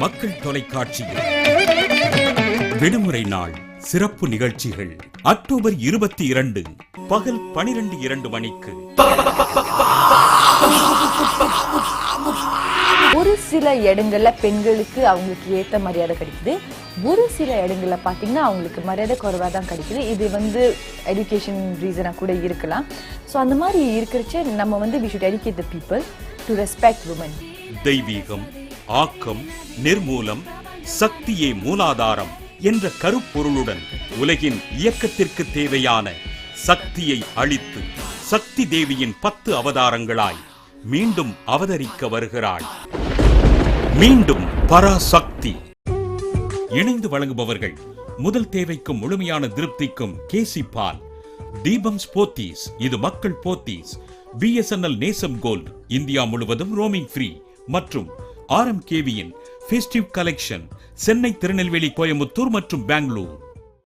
மக்கள் தொலைக்காட்சியில். விடுமுறை நாள் சிறப்பு நிகழ்ச்சிகள். அக்டோபர் இருபத்தி இரண்டு பகல் பனிரெண்டு இரண்டு மணிக்கு. ஒரு சில இடங்கள்ல பெண்களுக்கு அவங்களுக்கு ஏத்த மரியாதை கிடைக்குது. ஒரு சில இடங்கள்ல பாத்தீங்கன்னா அவங்களுக்கு மரியாதை குறைவா தான் கிடைக்குது. இது வந்து எஜுகேஷன் ரீசனா கூட இருக்கலாம். ஸோ அந்த மாதிரி இருக்கிறச்ச நம்ம வந்து we should educate the people to respect women. தெய்வீகம் ஆக்கம் நிர்மூலம் சக்தியே மூலாதாரம் என்ற கருப்பொருளுடன் உலகின் இயக்கத்திற்கு தேவையான சக்தியை அளித்து சக்தி தேவியின் பத்து அவதாரங்களாய் மீண்டும் அவதரிக்க வருகிறாள். மீண்டும் பராசக்தி. இணைந்து வழங்குபவர்கள் முதல் தேவைக்கும் முழுமையான திருப்திக்கும் கேசி பால் தீபம் ஸ்போத்தீஸ் இது மக்கள் போத்தீஸ் பிஎஸ்என்எல் நேசம் கோல்ட் இந்தியா முழுவதும் ரோமிங் ஃப்ரீ மற்றும் ஆர் எம் கேவியின் ஃபெஸ்டிவ் கலெக்ஷன் சென்னை திருநெல்வேலி கோயம்புத்தூர் மற்றும் பெங்களூர்.